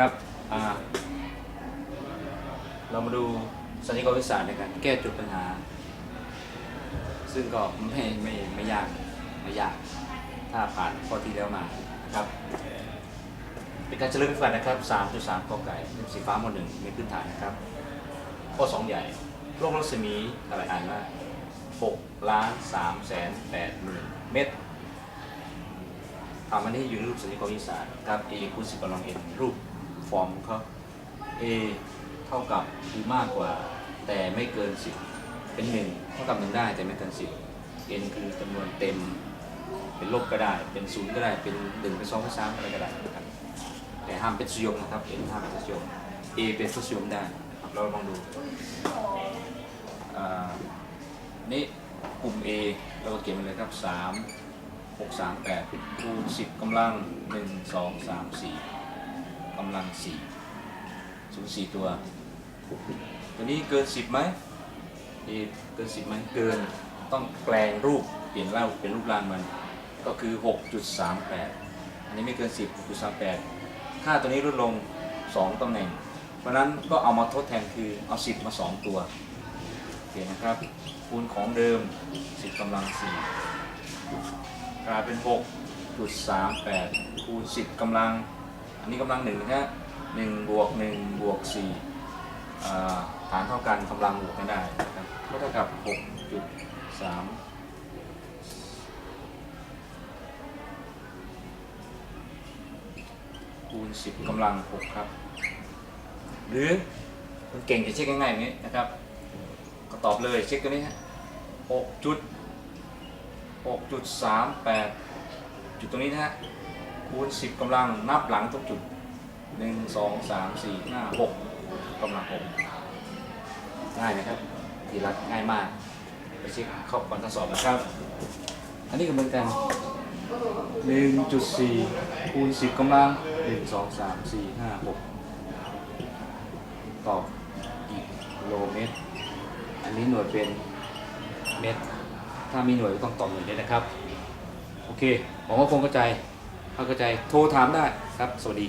ครับเรามาดูสัญญาวิทยาศาสตร์ในการแก้จุดปัญหา ซึ่งก็ไม่ไม่ไม่ยากไม่ยาก ถ้าผ่านข้อที่แล้วมานะครับ เป็นการเฉลยกันนะครับ 3.3กอไก่สีฟ้าหมดหนึ่งมีพื้นฐานนะครับ ข้อ 2 ใหญ่โลกรัศมีอะไรอ่านว่า6ล้าน3แสน8หมื่นเมตรถามอันนี้อยู่ในรูปสัญญกรวิทยาศาสตร์ครับ A คูณ10กำลัง n รูป ฟอร์มของเขา A เท่ากับคือมากกว่า แต่ไม่เกิน 10 เป็น 1 เท่ากับ 1 ได้แต่ไม่เกิน 10 n คือจำนวนเต็ม เป็นลบก็ได้ เป็นศูนย์ก็ได้ เป็น 1 เป็น2เป็น3อะไรก็ได้นะครับแต่ห้ามเป็นทศนิยมนะครับ n ห้ามเป็นทศนิยม A เป็นทศนิยมได้ครับเราลองดูอ่านี่กลุ่ม A เราก็เขียนไปเลยครับ 3 6 3 8คูณ10กำลัง 1 2 3 4ำลัง4ศูนย์4ตัว ตัวนี้เกิน10ไหมเกิน10ไหมเกินต้องแปลงรูปเปลี่ยนเล่าเป็นรูปร่างมันก็คือ 6.38 อันนี้ไม่เกิน 10.38 ค่าตัวนี้ลดลง 2ตำแหน่ง เพราะนั้นก็เอามาทดแทนคือเอา 10 มา 2 ตัวโอเคนะครับ คูณของเดิม 10กำลัง 4 กลายเป็น 6.38 คูณ 10กำลัง อันนี้กำลัง1นะฮะ1บวก1บวก4อ่ฐานเท่ากันกำลังบวกกันได้นะครับก็เท่ากับ6.3คูณ10กำลัง6ครับ หรือคนเก่งจะเช็คง่ายๆอย่างนี้นะครับ ก็ตอบเลยเช็คตัวนี้ฮะ6จุด6.38จุดตรงนี้นะฮะ คูณ10กำลังนับหลังทุกจุด1 2 3 4 5 6กำลัง6ง่ายไหมครับทีละง่ายมาก ไปเช็คเข้าก่อนทดสอบนะครับ อันนี้ก็เหมือนกัน1.4คูณ10กำลัง1 2 3 4 5 6ตอบอีกกิโลเมตร อันนี้หน่วยเป็นเมตร ถ้ามีหน่วยก็ต้องตอบหน่วยด้วยนะครับ โอเคผมว่าคงเข้าใจ เข้าใจโทรถามได้ครับ สวัสดี